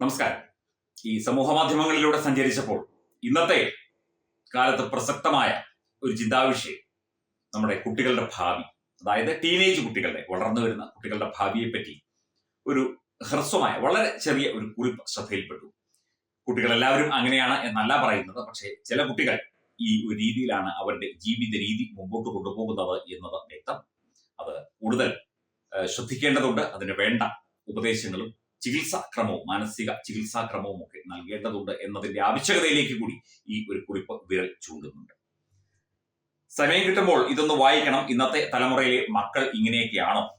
നമസ്കാരം. ഈ സമൂഹ മാധ്യമങ്ങളിലൂടെ സഞ്ചരിച്ചപ്പോൾ ഇന്നത്തെ കാലത്ത് പ്രസക്തമായ ഒരു ചിന്താവിഷയം നമ്മുടെ കുട്ടികളുടെ ഭാവി. അതായത് ടീനേജ് കുട്ടികളുടെ വളർന്നു വരുന്ന കുട്ടികളുടെ ഭാവിയെ പറ്റി ഒരു ഹ്രസ്വമായ വളരെ ചെറിയ ഒരു കുറിപ്പ് ശ്രദ്ധയിൽപ്പെട്ടു. കുട്ടികളെല്ലാവരും അങ്ങനെയാണ് എന്നല്ല പറയുന്നത്. പക്ഷേ ചില കുട്ടികൾ ഈ ഒരു രീതിയിലാണ് അവരുടെ ജീവിത രീതി മുമ്പോട്ട് കൊണ്ടുപോകുന്നത് എന്നത് വ്യക്തം. അത് കൂടുതൽ ശ്രദ്ധിക്കേണ്ടതുണ്ട്. അതിന് വേണ്ട ഉപദേശങ്ങളും ചികിത്സാ ക്രമവും മാനസിക ചികിത്സാ ക്രമവും ഒക്കെ നൽകേണ്ടതുണ്ട് എന്നതിന്റെ ആവശ്യകതയിലേക്ക് കൂടി ഈ ഒരു കുറിപ്പ് വിരൽ ചൂണ്ടുന്നുണ്ട്. സമയം കിട്ടുമ്പോൾ ഇതൊന്ന് വായിക്കണം. ഇന്നത്തെ തലമുറയിലെ മക്കൾ ഇങ്ങനെയൊക്കെയാണോ?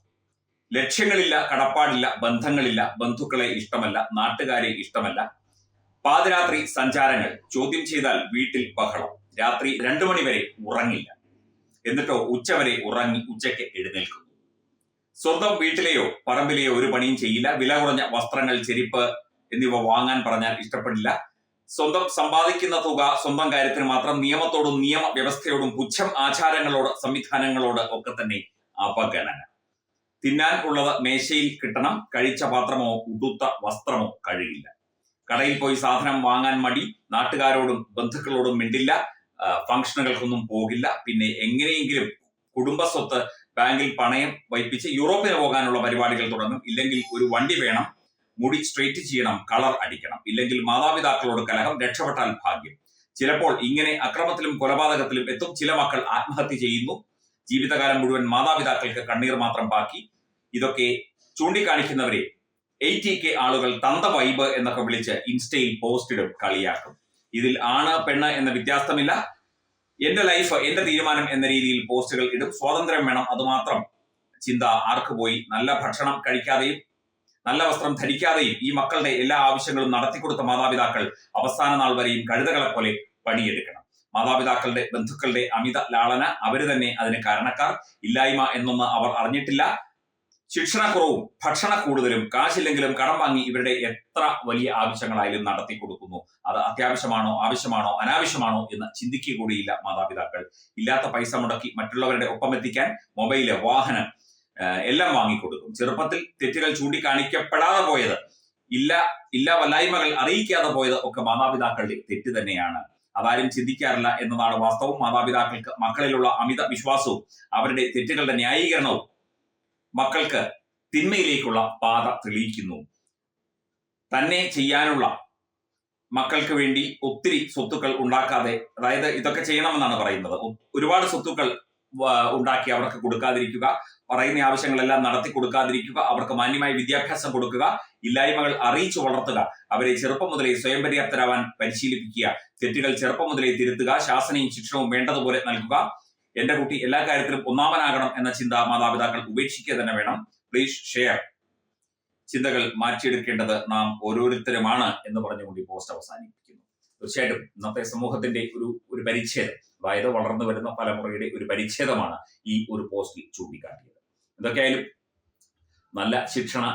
ലക്ഷ്യങ്ങളില്ല കടപ്പാടില്ല ബന്ധങ്ങളില്ല ബന്ധുക്കളെ ഇഷ്ടമല്ല നാട്ടുകാരെ ഇഷ്ടമല്ല. പാതിരാത്രി സഞ്ചാരങ്ങൾ ചോദ്യം ചെയ്താൽ വീട്ടിൽ ബഹളം രാത്രി രണ്ടു മണിവരെ ഉറങ്ങില്ല. എന്നിട്ടോ ഉച്ചവരെ ഉറങ്ങി ഉച്ചയ്ക്ക് എഴുന്നേൽക്കുന്നു. സ്വന്തം വീട്ടിലെയോ പറമ്പിലെയോ ഒരു പണിയും ചെയ്യില്ല. വില കുറഞ്ഞ വസ്ത്രങ്ങൾ ചെരിപ്പ് എന്നിവ വാങ്ങാൻ പറഞ്ഞാൽ ഇഷ്ടപ്പെടില്ല. സ്വന്തം സമ്പാദിക്കുന്ന തുക സ്വന്തം കാര്യത്തിന് മാത്രം നിയമത്തോടും നിയമ വ്യവസ്ഥയോടും പുച്ഛം ആചാരങ്ങളോട് സംവിധാനങ്ങളോട് ഒക്കെ തന്നെ അപഗണന. തിന്നാൻ ഉള്ളത് മേശയിൽ കിട്ടണം കഴിച്ച പാത്രമോ ഉടുത്ത വസ്ത്രമോ കഴിയില്ല കടയിൽ പോയി സാധനം വാങ്ങാൻ മടി നാട്ടുകാരോടും ബന്ധുക്കളോടും മിണ്ടില്ല ഫംഗ്ഷനുകൾക്കൊന്നും പോകില്ല. പിന്നെ എങ്ങനെയെങ്കിലും കുടുംബ സ്വത്ത് ബാങ്കിൽ പണയം വയ്പ്പിച്ച് യൂറോപ്പിന് പോകാനുള്ള പരിപാടികൾ തുടങ്ങും. ഇല്ലെങ്കിൽ ഒരു വണ്ടി വേണം മുടി സ്ട്രെയിറ്റ് ചെയ്യണം കളർ അടിക്കണം. ഇല്ലെങ്കിൽ മാതാപിതാക്കളോട് കലഹം രക്ഷപ്പെട്ടാൽ ഭാഗ്യം. ചിലപ്പോൾ ഇങ്ങനെ അക്രമത്തിലും കൊലപാതകത്തിലും എത്തും ചില മക്കൾ ആത്മഹത്യ ചെയ്യുന്നു. ജീവിതകാലം മുഴുവൻ മാതാപിതാക്കൾക്ക് കണ്ണീർ മാത്രം ബാക്കി ഇതൊക്കെ ചൂണ്ടിക്കാണിക്കുന്നവരെ എയ്റ്റി കെ ആളുകൾ തന്ത വൈബ് എന്നൊക്കെ വിളിച്ച് ഇൻസ്റ്റയിൽ പോസ്റ്റ് ഇടും കളിയാക്കും. ഇതിൽ ആണ് പെണ്ണ് എന്ന വ്യത്യാസമില്ല. എന്റെ ലൈഫ് എന്റെ തീരുമാനം എന്ന രീതിയിൽ പോസ്റ്റുകൾ ഇടും. സ്വാതന്ത്ര്യം വേണം അതുമാത്രം ചിന്ത ആർക്ക് പോയി? നല്ല ഭക്ഷണം കഴിക്കാതെയും നല്ല വസ്ത്രം ധരിക്കാതെയും ഈ മക്കളുടെ എല്ലാ ആവശ്യങ്ങളും നടത്തിക്കൊടുത്ത മാതാപിതാക്കൾ അവസാന നാൾ വരെയും കഴുതകളെ പോലെ പണിയെടുക്കണം. മാതാപിതാക്കളുടെ ബന്ധുക്കളുടെ അമിത ലാളന അവർ തന്നെ അതിന് കാരണക്കാർ. ഇല്ലായ്മ എന്നൊന്ന് അവർ അറിഞ്ഞിട്ടില്ല. ശിക്ഷണക്കുറവും ഭക്ഷണ കൂടുതലും കാശില്ലെങ്കിലും കടം വാങ്ങി ഇവരുടെ എത്ര വലിയ ആവശ്യങ്ങളായാലും നടത്തി കൊടുക്കുന്നു. അത് അത്യാവശ്യമാണോ ആവശ്യമാണോ അനാവശ്യമാണോ എന്ന് ചിന്തിക്കുക കൂടിയില്ല മാതാപിതാക്കൾ. ഇല്ലാത്ത പൈസ മുടക്കി മറ്റുള്ളവരുടെ ഒപ്പം എത്തിക്കാൻ മൊബൈൽ വാഹനം എല്ലാം വാങ്ങിക്കൊടുക്കും. ചെറുപ്പത്തിൽ തെറ്റുകൾ ചൂണ്ടിക്കാണിക്കപ്പെടാതെ പോയത് ഇല്ല ഇല്ല വല്ലായ്മകൾ അറിയിക്കാതെ പോയത് ഒക്കെ മാതാപിതാക്കളുടെ തെറ്റ് തന്നെയാണ്. അതാരും ചിന്തിക്കാറില്ല എന്നതാണ് വാസ്തവം. മാതാപിതാക്കൾക്ക് മക്കളിലുള്ള അമിത വിശ്വാസവും അവരുടെ തെറ്റുകളുടെ ന്യായീകരണവും മക്കൾക്ക് തിന്മയിലേക്കുള്ള പാത തെളിയിക്കുന്നു. തന്നെ ചെയ്യാനുള്ള മക്കൾക്ക് വേണ്ടി ഒത്തിരി സ്വത്തുക്കൾ ഉണ്ടാക്കാതെ അതായത് ഇതൊക്കെ ചെയ്യണമെന്നാണ് പറയുന്നത്. ഒരുപാട് സ്വത്തുക്കൾ ഉണ്ടാക്കി അവർക്ക് കൊടുക്കാതിരിക്കുക പറയുന്ന ആവശ്യങ്ങളെല്ലാം നടത്തി കൊടുക്കാതിരിക്കുക അവർക്ക് മാന്യമായ വിദ്യാഭ്യാസം കൊടുക്കുക ഇല്ലായ്മകൾ അറിയിച്ചു വളർത്തുക അവരെ ചെറുപ്പം മുതലേ സ്വയം പര്യാപ്തരാവാൻ പരിശീലിപ്പിക്കുക തെറ്റുകൾ ചെറുപ്പം മുതലേ തിരുത്തുക ശാസനയും ശിക്ഷണവും വേണ്ടതുപോലെ നൽകുക എന്റെ കുട്ടി എല്ലാ കാര്യത്തിലും ഒന്നാമനാകണം എന്ന ചിന്ത മാതാപിതാക്കൾ ഉപേക്ഷിക്കുക തന്നെ വേണം. പ്ലീസ് ഷെയർ ചിന്തകൾ മാറ്റിയെടുക്കേണ്ടത് നാം ഓരോരുത്തരുമാണ് എന്ന് പറഞ്ഞുകൊണ്ട് ഈ പോസ്റ്റ് അവസാനിപ്പിക്കുന്നു. തീർച്ചയായിട്ടും ഇന്നത്തെ സമൂഹത്തിന്റെ ഒരു ഒരു പരിച്ഛേദം അതായത് വളർന്നു വരുന്ന തലമുറയുടെ ഒരു പരിച്ഛേദമാണ് ഈ ഒരു പോസ്റ്റിൽ ചൂണ്ടിക്കാട്ടിയത്. എന്തൊക്കെയായാലും നല്ല ശിക്ഷണ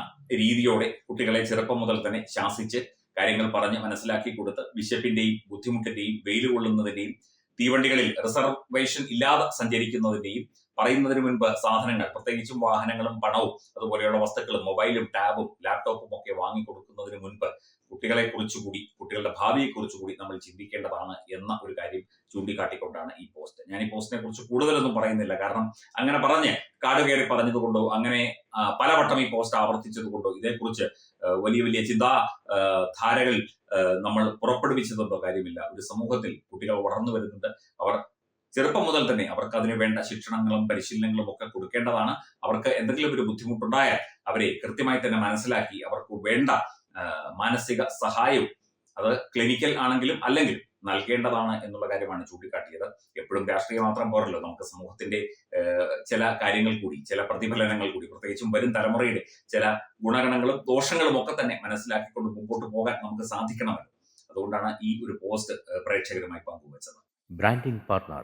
രീതിയോടെ കുട്ടികളെ ചെറുപ്പം മുതൽ തന്നെ ശാസിച്ച് കാര്യങ്ങൾ പറഞ്ഞ് മനസ്സിലാക്കി കൊടുത്ത് വിശപ്പിന്റെയും ബുദ്ധിമുട്ടിന്റെയും വെയിൽ കൊള്ളുന്നതിന്റെയും തീവണ്ടികളിൽ റിസർവേഷൻ ഇല്ലാതെ സഞ്ചരിക്കുന്നതിന്റെയും പറയുന്നതിന് മുൻപ് സാധനങ്ങൾ പ്രത്യേകിച്ചും വാഹനങ്ങളും പണവും അതുപോലെയുള്ള വസ്തുക്കളും മൊബൈലും ടാബും ലാപ്ടോപ്പും ഒക്കെ വാങ്ങിക്കൊടുക്കുന്നതിന് മുൻപ് കുട്ടികളെ കുറിച്ചുകൂടി കുട്ടികളുടെ ഭാവിയെ കുറിച്ചുകൂടി നമ്മൾ ചിന്തിക്കേണ്ടതാണ് എന്ന ഒരു കാര്യം ചൂണ്ടിക്കാട്ടിക്കൊണ്ടാണ് ഈ പോസ്റ്റ്. ഞാൻ ഈ പോസ്റ്റിനെ കുറിച്ച് കൂടുതലൊന്നും പറയുന്നില്ല. കാരണം അങ്ങനെ പറഞ്ഞ് കാട് കയറി പറഞ്ഞതുകൊണ്ടോ അങ്ങനെ പലവട്ടം ഈ പോസ്റ്റ് ആവർത്തിച്ചതുകൊണ്ടോ ഇതേക്കുറിച്ച് വലിയ വലിയ ചിന്താ ധാരകൾ നമ്മൾ പുറപ്പെടുവിച്ചതുകൊണ്ടോ കാര്യമില്ല. ഒരു സമൂഹത്തിൽ കുട്ടികൾ വളർന്നു വരുന്നുണ്ട്. അവർ ചെറുപ്പം മുതൽ തന്നെ അവർക്ക് അതിന് വേണ്ട ശിക്ഷണങ്ങളും പരിശീലനങ്ങളും ഒക്കെ കൊടുക്കേണ്ടതാണ്. അവർക്ക് എന്തെങ്കിലും ഒരു ബുദ്ധിമുട്ടുണ്ടായാൽ അവരെ കൃത്യമായി തന്നെ മനസ്സിലാക്കി അവർക്ക് വേണ്ട മാനസിക സഹായവും അത് ക്ലിനിക്കൽ ആണെങ്കിലും അല്ലെങ്കിൽ നൽകേണ്ടതാണ് എന്നുള്ള കാര്യമാണ് ചൂണ്ടിക്കാട്ടിയത്. എപ്പോഴും രാഷ്ട്രീയം മാത്രം പോരല്ലോ. നമുക്ക് സമൂഹത്തിന്റെ ചില കാര്യങ്ങൾ കൂടി ചില പ്രതിഫലനങ്ങൾ കൂടി പ്രത്യേകിച്ചും വരും തലമുറയുടെ ചില ഗുണഗണങ്ങളും ദോഷങ്ങളും ഒക്കെ തന്നെ മനസ്സിലാക്കിക്കൊണ്ട് മുമ്പോട്ട് പോകാൻ നമുക്ക് സാധിക്കണമല്ലോ. അതുകൊണ്ടാണ് ഈ ഒരു പോസ്റ്റ് പ്രേക്ഷകരുമായി പങ്കുവച്ചത്. Branding Partner.